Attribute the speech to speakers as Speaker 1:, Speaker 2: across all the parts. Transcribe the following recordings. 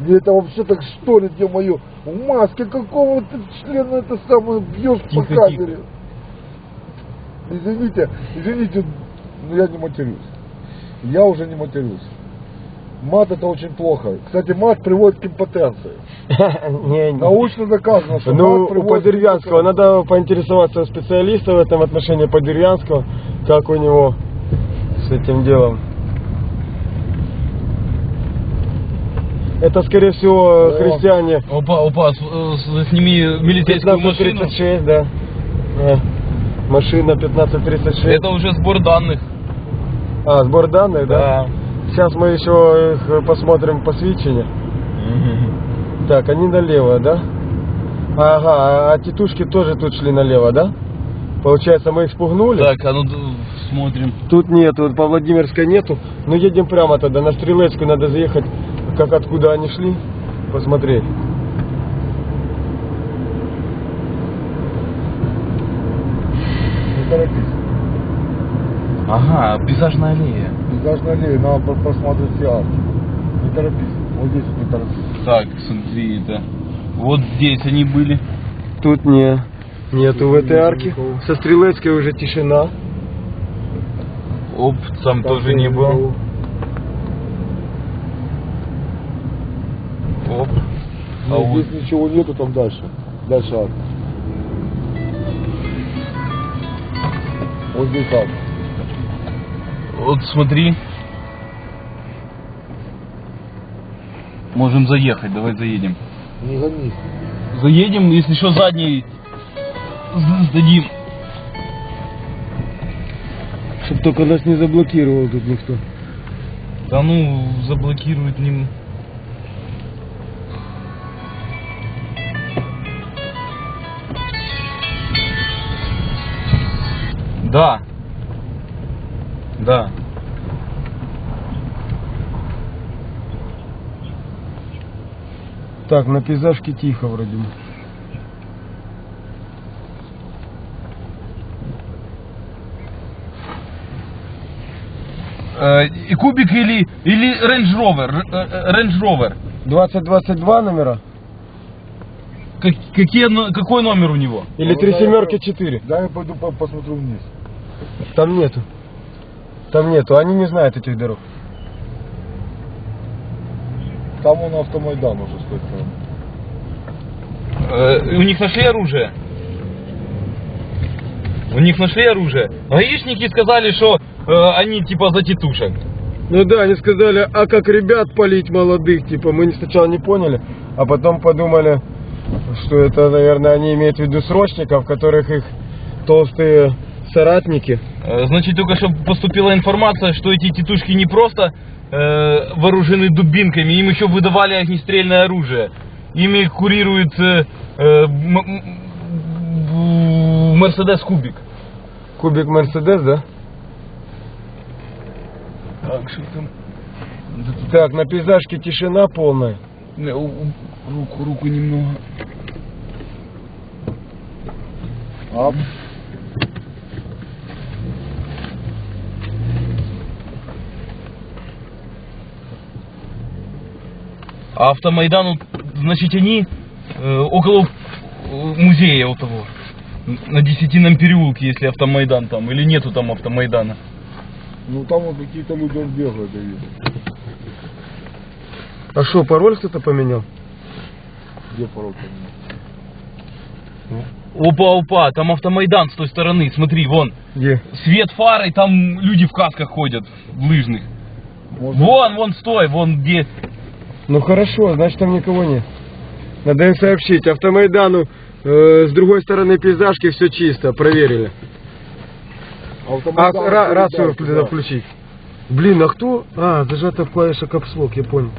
Speaker 1: Мне это вообще так что ли, где мое? В маске какого ты члена это самое бьешь по камере? Извините, извините, но я не матерюсь. Я уже не матерюсь. Мат это очень плохо. Кстати, мат приводит к импотенции.
Speaker 2: Не, не.
Speaker 1: Научно доказано, что
Speaker 2: Ну, у Подервянского, надо поинтересоваться у специалиста в этом отношении Подервянского, как у него с этим делом. Это, скорее всего,
Speaker 1: Да.
Speaker 2: христиане.
Speaker 3: Опа, опа, с- э, сними милицейскую машину.
Speaker 2: 1536, да. Э, Машина 1536.
Speaker 3: Это уже сбор данных.
Speaker 2: А, сбор данных, да? Сейчас мы еще их э, посмотрим посвящение. Так, они налево, да? Ага, а тетушки тоже тут шли налево, да? Получается, мы их спугнули?
Speaker 3: Так, а ну д- смотрим.
Speaker 2: Тут нету, по Владимирской нету. Ну едем прямо тогда, на Стрелецкую надо заехать, как откуда они шли, посмотреть.
Speaker 1: Не торопись.
Speaker 3: Ага, пейзажная аллея.
Speaker 1: Пейзажная аллея, надо по- посмотреть все арки. Не торопись. Вот здесь не торопись.
Speaker 3: Так, смотри, это. Вот здесь они были.
Speaker 2: Тут не, нету в этой арке. Со Стрелецкой уже тишина.
Speaker 3: Оп, там тоже не был. Оп. А
Speaker 1: Нет,
Speaker 3: вот
Speaker 1: здесь ничего нету, там дальше. Дальше арка. Вот здесь арка.
Speaker 3: Вот смотри. Можем заехать, давай заедем.
Speaker 1: Не гони.
Speaker 3: Заедем, если что, задний сдадим.
Speaker 2: Чтоб только нас не заблокировал тут никто.
Speaker 3: Да ну, заблокирует не... Да. Да.
Speaker 2: Так, на пейзажке тихо вроде бы.
Speaker 3: Э, и кубик или, или Range Rover? Р- э, Range Rover.
Speaker 2: 2022 номера?
Speaker 3: Как- какие, но- какой номер у него?
Speaker 2: Или три семерки четыре?
Speaker 1: Да, я пойду по- посмотрю вниз.
Speaker 2: Там нету. Там нету, они не знают этих дорог.
Speaker 1: Там он автомайдан уже стоит.
Speaker 3: Э, у них нашли оружие? У них нашли оружие? Гаишники сказали, что э, они типа за тетушек.
Speaker 2: Ну да, они сказали, а как ребят полить молодых, типа, мы сначала не поняли, а потом подумали, что это, наверное, они имеют в виду срочников, которых их толстые соратники.
Speaker 3: Э, Значит, только что поступила информация, что эти тетушки не просто э, вооружены дубинками, им еще выдавали огнестрельное оружие. Ими курирует э, э, Мерседес Кубик.
Speaker 2: Кубик Мерседес, да?
Speaker 3: Так, что там?
Speaker 2: Так, на пейзажке тишина полная.
Speaker 3: Не, у- у- Руку, руку немного.
Speaker 1: А,
Speaker 3: А автомайдану, значит, они э, около э, музея у того. На Десятином переулке, если автомайдан там, или нету там автомайдана.
Speaker 1: ну там вот какие-то люди бегают, я вижу.
Speaker 2: А что, пароль кто-то поменял?
Speaker 1: Где порог?
Speaker 3: Опа, опа, там автомайдан с той стороны, смотри, вон,
Speaker 2: Где?
Speaker 3: свет фары, там люди в касках ходят, в лыжных.
Speaker 1: Может,
Speaker 3: Вон, вон, стой, вон где.
Speaker 2: Ну хорошо, значит там никого нет. Надо им сообщить. Автомайдану э, с другой стороны пейзажки все чисто, проверили. А,
Speaker 1: автомайдан
Speaker 2: ра- рацию
Speaker 1: да.
Speaker 2: включить. Блин, а кто? А, зажата в клавиша капслок, я понял.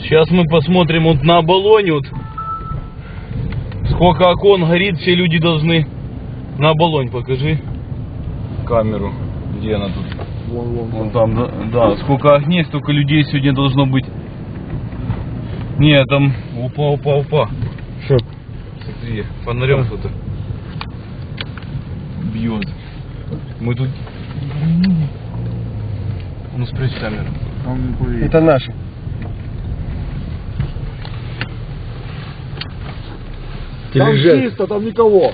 Speaker 3: Сейчас мы посмотрим вот на оболоне, вот сколько окон горит, все люди должны на оболонь покажи камеру, где она тут.
Speaker 1: Вон, вон,
Speaker 3: Вон там, да, да, сколько огней, столько людей сегодня должно быть. Не, там, упа, упа, упа.
Speaker 2: Что?
Speaker 3: Смотри, фонарем кто-то бьет. Мы тут... Ну, спрячь камеру.
Speaker 2: Это наши.
Speaker 1: Там чисто, там никого.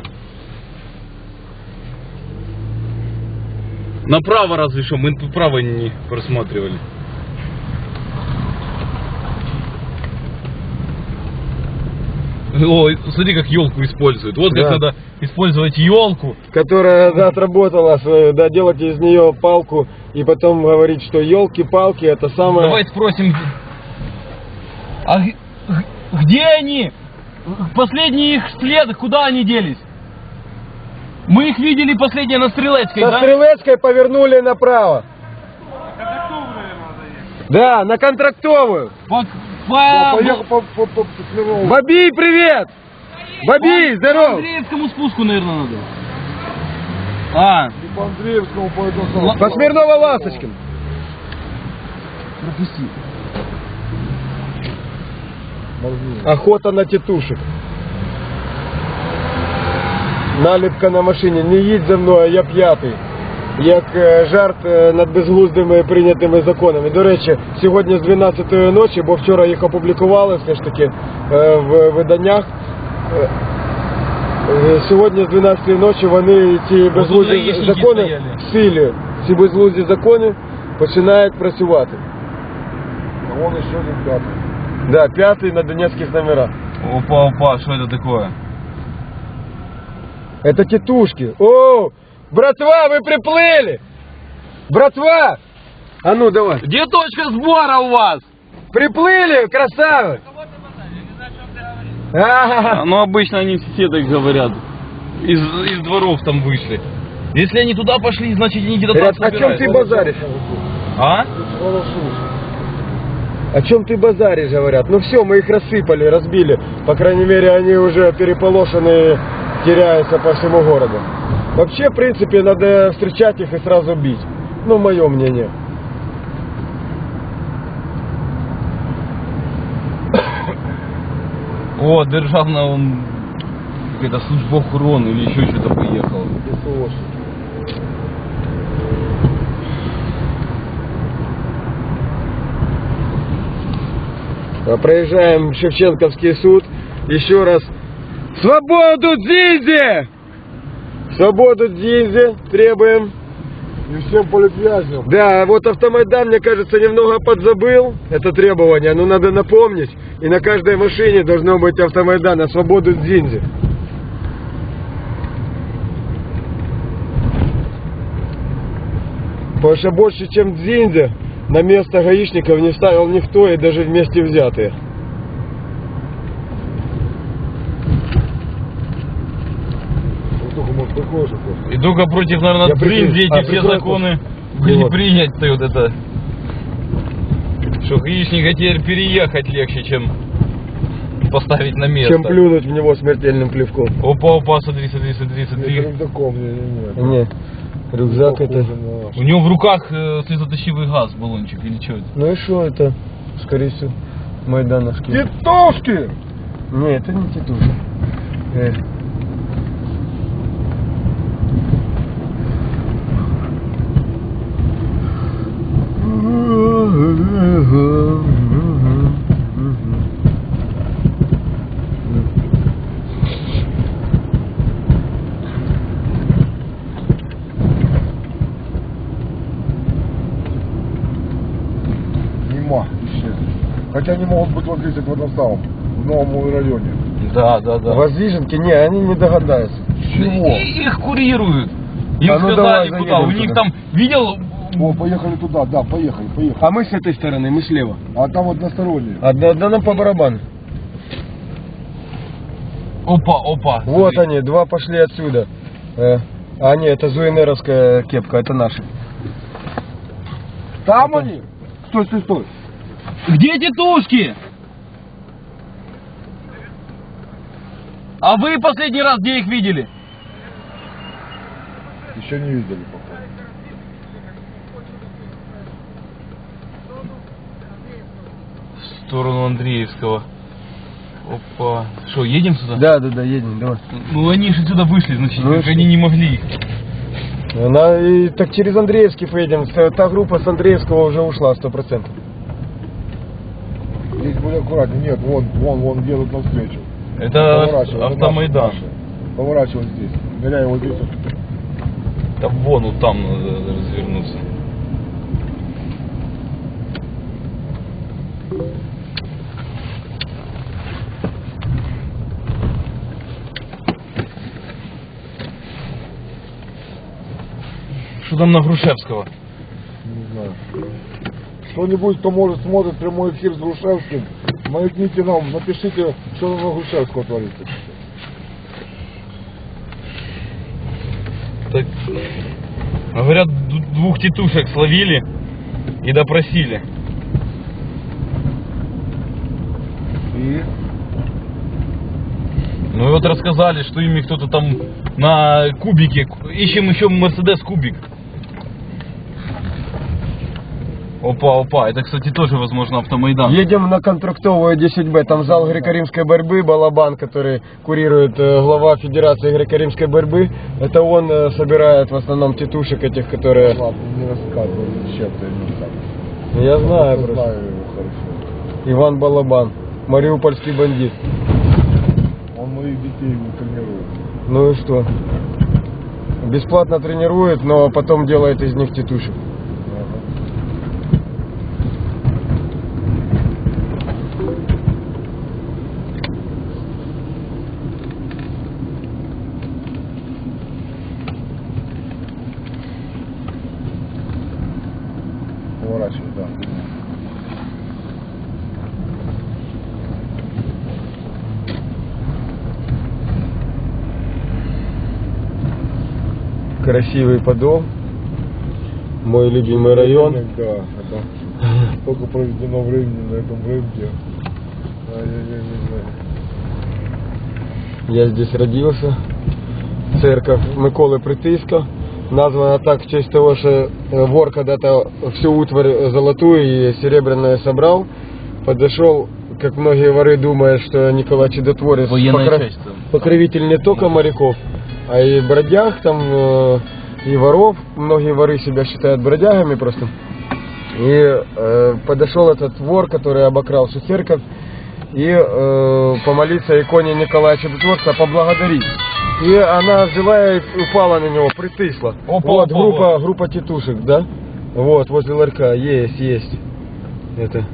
Speaker 3: Направо разве что, мы право не просматривали. Ой, смотри, как елку используют. Вот
Speaker 2: Да.
Speaker 3: как надо использовать елку.
Speaker 2: Которая да, отработала свою, да, делать из нее палку и потом говорить, что елки-палки это самое...
Speaker 3: Давай спросим, а где они? Последний их след, куда они делись? Мы их видели последнее на Стрелецкой,
Speaker 2: На
Speaker 3: да?
Speaker 2: Стрелецкой повернули направо. Да, на контрактовую.
Speaker 3: По-
Speaker 1: Да,
Speaker 3: по-
Speaker 1: поехал по, по, по, по.
Speaker 2: Бабий, привет! Бабий,
Speaker 3: по
Speaker 2: здоров!
Speaker 3: Андреевскому спуску, наверное, надо. А,
Speaker 1: И по Андреевскому, по этому
Speaker 2: По Смирново-Ласточкин.
Speaker 3: пропусти.
Speaker 1: Моргни.
Speaker 2: Охота на тітушек. Наліпка на машині. Не їдь за мною, я п'ятий. Як е, жарт е, над безглуздими прийнятими законами. До речі, сьогодні з 12-ї ночі, бо вчора їх опублікували все ж таки е, в виданнях. Сьогодні з 12-ї ночі вони ці безглузді закони в силі. Ці безглузді закони починають працювати.
Speaker 1: А вон еще один пятый.
Speaker 2: Да, п'ятий на донецьких номерах.
Speaker 3: Опа, опа, что это такое?
Speaker 2: Это тетушки. О, братва, вы приплыли! Братва! А ну давай.
Speaker 3: Где точка сбора у вас?
Speaker 2: Приплыли, красавы! Ага.
Speaker 3: Ну, обычно они все так говорят. Из, из дворов там вышли. Если они туда пошли, значит они где-то там
Speaker 2: о чем ты базаришь?
Speaker 3: А?
Speaker 2: О чем ты базаришь, говорят? Ну все, мы их рассыпали, разбили. По крайней мере, они уже переполошенные, теряются по всему городу. Вообще, в принципе, надо встречать их и сразу бить. Ну, мое мнение.
Speaker 3: О, державна он какая-то служба охороны или еще что-то поехала.
Speaker 2: Проезжаем Шевченковский суд. Еще раз. Свободу Дзизи! Свободу Дзизи требуем.
Speaker 1: И всем политвязням.
Speaker 2: Да, вот Автомайдан, мне кажется, немного подзабыл это требование, но надо напомнить. И на каждой машине должно быть Автомайдан, а свободу Дзинзи. Потому что больше, чем Дзинзи, на место гаишников не ставил никто и даже вместе взятые.
Speaker 1: Вот только, может, такой же просто.
Speaker 3: И только против, наверное,
Speaker 2: Я прикрыл.
Speaker 3: Дзинзи
Speaker 2: А,
Speaker 3: эти все
Speaker 2: прикрыл
Speaker 3: законы были
Speaker 2: Вот.
Speaker 3: приняты. Вот это. Что гаишника теперь переехать легче, чем поставить на место.
Speaker 2: Чем плюнуть в него смертельным плевком.
Speaker 3: Опа, опа, смотри, смотри, смотри,
Speaker 1: Это
Speaker 3: смотри.
Speaker 1: рюкзаком, не, не, не.
Speaker 2: Не, рюкзак это...
Speaker 3: У него в руках э, слезоточивый газ, баллончик, или что это?
Speaker 2: Ну и что это? Скорее всего, майдановский.
Speaker 1: Титушки!
Speaker 2: Не, это не тетушка.
Speaker 1: Хотя они могут быть вот здесь, в этом самом, в новом районе.
Speaker 3: Да, да, да.
Speaker 2: Воздвиженки? Не, они не догадаются.
Speaker 1: Чего?
Speaker 3: И- их курируют. Им
Speaker 2: А ну
Speaker 3: сказали
Speaker 2: давай
Speaker 3: куда. У них
Speaker 2: туда.
Speaker 3: там, видел,
Speaker 1: О, поехали туда, да, поехали, поехали.
Speaker 2: А мы с этой стороны, мы слева.
Speaker 1: А там односторонние.
Speaker 2: А да, да нам по барабану.
Speaker 3: опа, опа.
Speaker 2: Вот
Speaker 3: смотри.
Speaker 2: они, два пошли отсюда. Э, А, не, это зуинеровская кепка, это наши.
Speaker 1: Там они? Стой, стой, стой.
Speaker 3: Где тетушки? А вы последний раз где их видели?
Speaker 1: Еще не видели, пока.
Speaker 3: В сторону Андреевского. Опа. Что, едем сюда?
Speaker 2: Да, да, да, едем, давай.
Speaker 3: Ну они же сюда вышли, значит,
Speaker 2: Ну
Speaker 3: они не могли их.
Speaker 2: Она и так через Андреевский поедем. Та группа с Андреевского уже ушла, сто процентов.
Speaker 1: Будь аккуратнее. Нет, вон, вон, вон едут навстречу.
Speaker 3: Это
Speaker 1: Поворачивай,
Speaker 3: автомайдан.
Speaker 1: наши, наши. Поворачивай здесь. Ныряй вот здесь.
Speaker 3: Да вон, вот там надо развернуться. Что там на Грушевского?
Speaker 1: Не знаю. Кто-нибудь, кто может смотрит прямой эфир с Грушевским, маякните нам, напишите, что на Грушевского творится.
Speaker 3: Так, говорят, д- двух тетушек словили и допросили.
Speaker 1: И
Speaker 3: Ну и вот рассказали, что ими кто-то там на кубике, ищем еще Мерседес кубик. Опа, опа, это, кстати, тоже, возможно, автомайдан.
Speaker 2: Едем на контрактовую 10Б. Там зал греко-римской борьбы, Балабан, который курирует э, глава Федерации греко-римской борьбы. Это он э, собирает в основном тетушек этих, которые...
Speaker 1: ладно, не рассказывай чем-то, я не знаю.
Speaker 2: Я знаю
Speaker 1: Я
Speaker 2: просто.
Speaker 1: знаю его хорошо.
Speaker 2: Иван Балабан, мариупольский бандит.
Speaker 1: Он моих детей не тренирует.
Speaker 2: Ну и что? Бесплатно тренирует, но потом делает из них тетушек.
Speaker 1: Ага. Поворачивай, да.
Speaker 2: Красивый подол. Мой любимый район.
Speaker 1: Да, это сколько проведено времени на этом рынке.
Speaker 2: Я здесь родился. Церковь Миколи Притиска. Названа так в честь того, что э, вор когда-то всю утварь золотую и серебряную собрал. Подошел, как многие воры думают, что Николай Чудотворец покро- покровитель не только моряков, а и бродяг там, э, и воров. Многие воры себя считают бродягами просто. И э, подошел этот вор, который обокрал церковь, и э, помолиться иконе Николая Чудотворца, поблагодарить. И она взяла и упала на него, притысла.
Speaker 3: Опа,
Speaker 2: вот
Speaker 3: опа,
Speaker 2: группа,
Speaker 3: вот.
Speaker 2: группа тетушек, да? Вот, возле ларька, есть, есть. Это.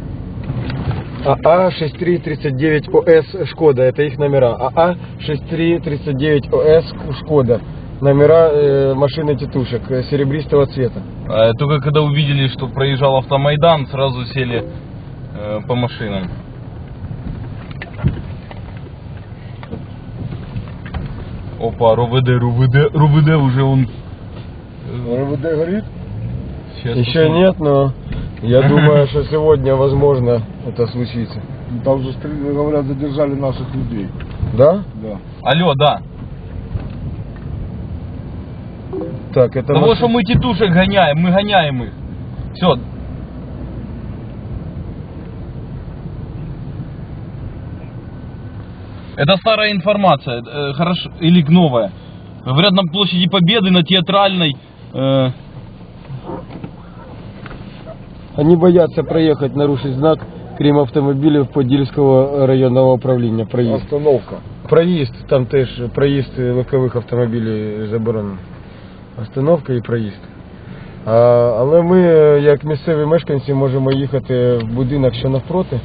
Speaker 2: АА 6339 ОС Шкода, это их номера. АА 6339 ОС Шкода. Номера э, машины тетушек э, серебристого цвета.
Speaker 3: А, Только когда увидели, что проезжал автомайдан, сразу сели э, по машинам. Опа, РУВД, РУВД, РУВД уже он...
Speaker 1: РВД горит?
Speaker 3: щас
Speaker 2: Еще
Speaker 3: посмотрим.
Speaker 2: нет, но я думаю, что сегодня возможно это случится.
Speaker 1: Там же, говорят, задержали наших людей.
Speaker 2: Да?
Speaker 1: Да.
Speaker 3: Алло, да.
Speaker 2: Так, это
Speaker 3: Того,
Speaker 2: маш-
Speaker 3: что мы тетушек гоняем, мы гоняем их. Все. Это старая информация, э, хорошо, или новая. Говорят, на площади Победы, на театральной, э,
Speaker 2: Они боятся проехать, нарушить знак крім автомобілів Подільського районного управління. Проїзд.
Speaker 1: Остановка.
Speaker 2: Проїзд, там теж проїзд легкових автомобілів заборонений. Остановка і проїзд. А, але ми, як місцеві мешканці, можемо їхати в будинок, що навпроти.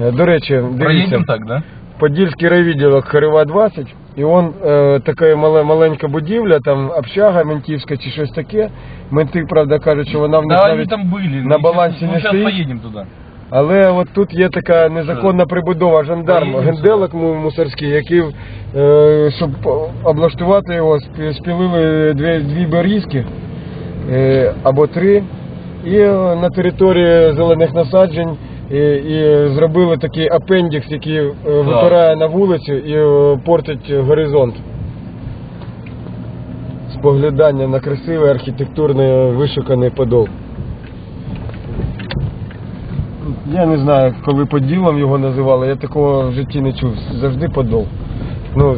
Speaker 2: Е, До речі, дивіться,
Speaker 3: проедем так, да?
Speaker 2: Подільський райвідділок Харива 20, і он е, така мале, маленька будівля, там общага ментівська чи щось таке. Менти, правда, кажуть, що вона в них
Speaker 3: Да, они
Speaker 2: навіть
Speaker 3: там были.
Speaker 2: на
Speaker 3: Мы
Speaker 2: балансі
Speaker 3: щас-
Speaker 2: не
Speaker 3: мы сейчас
Speaker 2: стоїть.
Speaker 3: поедем туда.
Speaker 2: Але от тут є така незаконна прибудова жандарм, генделок му- мусорський, який, е, щоб облаштувати його, спілили дві, дві берізки е, або три. І е, на території зелених насаджень і, і зробили такий апендікс, який е, випирає на вулицю і е, портить горизонт. Споглядання на красивий архітектурний вишуканий подол. Я не знаю, коли поділом його називали, я такого в житті не чув. Завжди подол. Ну,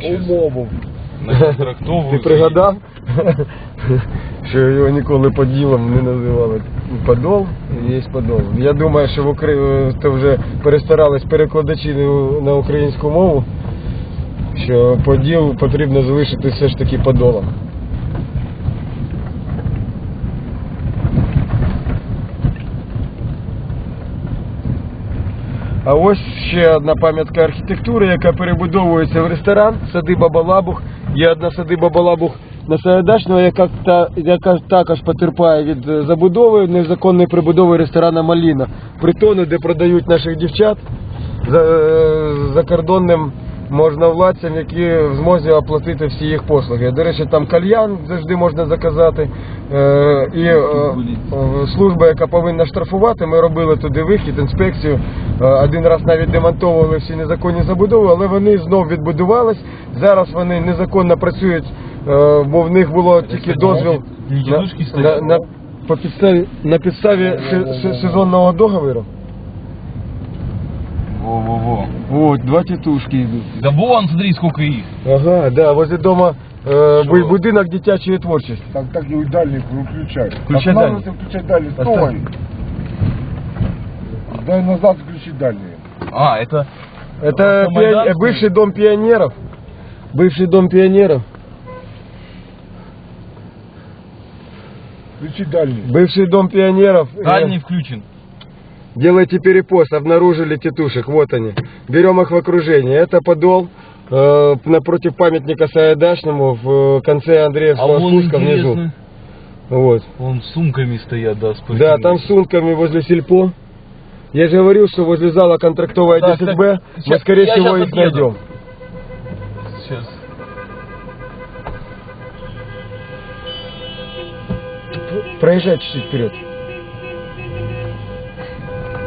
Speaker 1: умову.
Speaker 3: На.
Speaker 2: Ти пригадав, що його ніколи поділом не називали. Подол, є подол. Я думаю, що в Укра... то вже перестарались перекладачі на українську мову, що поділ потрібно залишити все ж таки подолом. А ось ще одна пам'ятка архітектури, яка перебудовується в ресторан садиба Балабух. Є одна садиба Балабух на Саядачного, яка, та, яка також потерпає від е, забудови, незаконної прибудови ресторана Маліна. Притону, де продають наших дівчат за, е, закордонним можновладцям, які в змозі оплатити всі їх послуги. До речі, там кальян завжди можна заказати. Е, і е, служба, яка повинна штрафувати, ми робили туди вихід, інспекцію. Е, один раз навіть демонтовували всі незаконні забудови, але вони знов відбудувались. Зараз вони незаконно працюють, бо в них було тільки дозвіл на, на, на, по підставі, на підставі се- се- сезонного договору.
Speaker 3: Во-во-во.
Speaker 2: Вот, два тітушки йдуть.
Speaker 3: Да вон, смотри, сколько их.
Speaker 2: Ага, да, возле дома э,
Speaker 3: Що?
Speaker 2: бу- будинок дитячої творчості.
Speaker 1: Так, так и дальник выключай.
Speaker 2: Включай
Speaker 1: Останавливайся, включай дальний.
Speaker 2: Оставь.
Speaker 1: Стой. Дай назад включи дальний.
Speaker 3: А, это...
Speaker 2: Это
Speaker 3: Это
Speaker 2: пион-
Speaker 3: Майданский?
Speaker 2: э, бывший дом пионеров. Бывший дом пионеров.
Speaker 1: Включи дальний.
Speaker 2: Бывший дом пионеров. Э,
Speaker 3: Дальний включен.
Speaker 2: Делайте перепост, обнаружили тетушек, вот они. Берем их в окружение. Это подол э, напротив памятника Саядашному в э, конце
Speaker 3: А
Speaker 2: Андреевского
Speaker 3: вон
Speaker 2: спуска внизу. Вот.
Speaker 3: Вон с сумками стоят, да, с
Speaker 2: Да, там с сумками возле сельпо. Я же говорил, что возле зала контрактовая
Speaker 3: Так,
Speaker 2: 10Б
Speaker 3: так,
Speaker 2: мы, скорее
Speaker 3: я
Speaker 2: всего, их
Speaker 3: подъеду.
Speaker 2: найдем.
Speaker 3: Сейчас.
Speaker 2: Проезжай чуть-чуть вперед.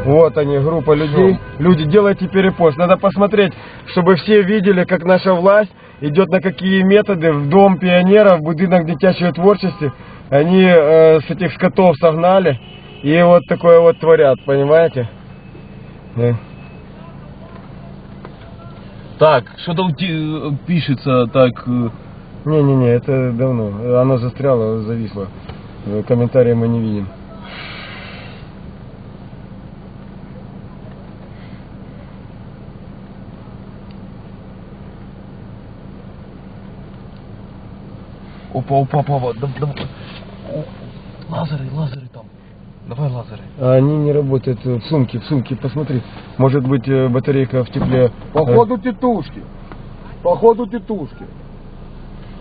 Speaker 2: Вот они, группа людей. Люди, делайте перепост. Надо посмотреть, чтобы все видели, как наша власть идет на какие методы в Дом пионеров, в будинок дитячего творчества. Они э, с этих скотов согнали и вот такое вот творят, понимаете? Э.
Speaker 3: Так, те- э, пишется так... э,
Speaker 2: Не-не-не, это давно. Оно застряло, зависло. Э, Комментарии мы не видим.
Speaker 3: Опа, опа, опа, опа. да- давай. О, Лазеры, лазеры там. Давай лазеры.
Speaker 2: Они не работают в сумке, в сумке, посмотри. Может быть э, батарейка в тепле.
Speaker 1: Походу тетушки. Походу тетушки.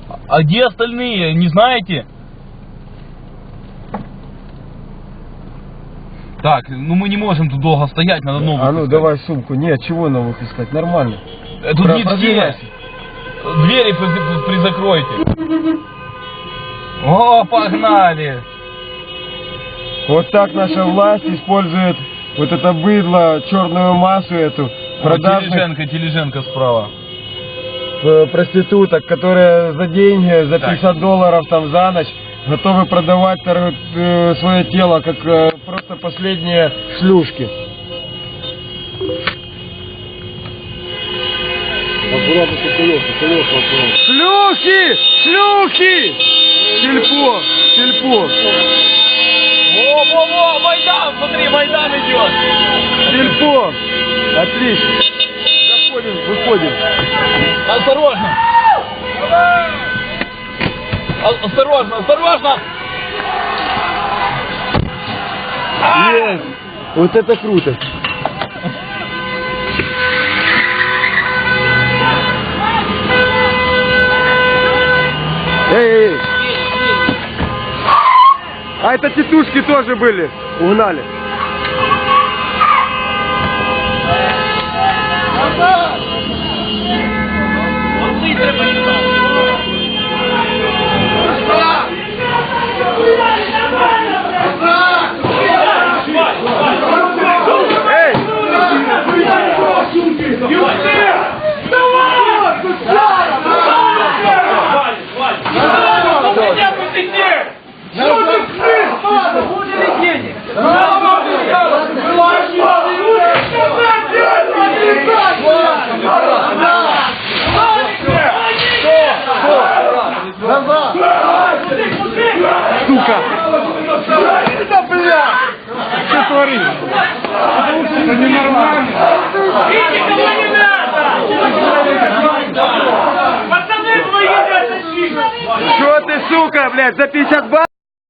Speaker 3: А- А где остальные, не знаете? Так, ну мы не можем тут долго стоять, надо новых
Speaker 2: А ну
Speaker 3: искать.
Speaker 2: давай сумку. Нет, чего новых искать? Нормально.
Speaker 3: Э, Тут
Speaker 2: Про-
Speaker 3: не все. Двери при- призакройте. О, погнали!
Speaker 2: Вот так наша власть использует вот это быдло, черную массу эту, продажных
Speaker 3: Тележенко, тележенко справа.
Speaker 2: э, проституток, которые за деньги, за
Speaker 3: Так.
Speaker 2: 50 долларов там за ночь готовы продавать э, свое тело как э, просто последние шлюшки. Шлюхи! Шлюхи! Сельпо! Сельпо!
Speaker 3: Во-во-во, Майдан, смотри, Майдан идет.
Speaker 2: Сельпо! Отлично! Заходим, выходим.
Speaker 3: Осторожно. Осторожно, осторожно.
Speaker 2: Есть! Вот это круто! Эй, эй, эй! А это тетушки тоже были, угнали. Эй! Блядь, за 50 баксов.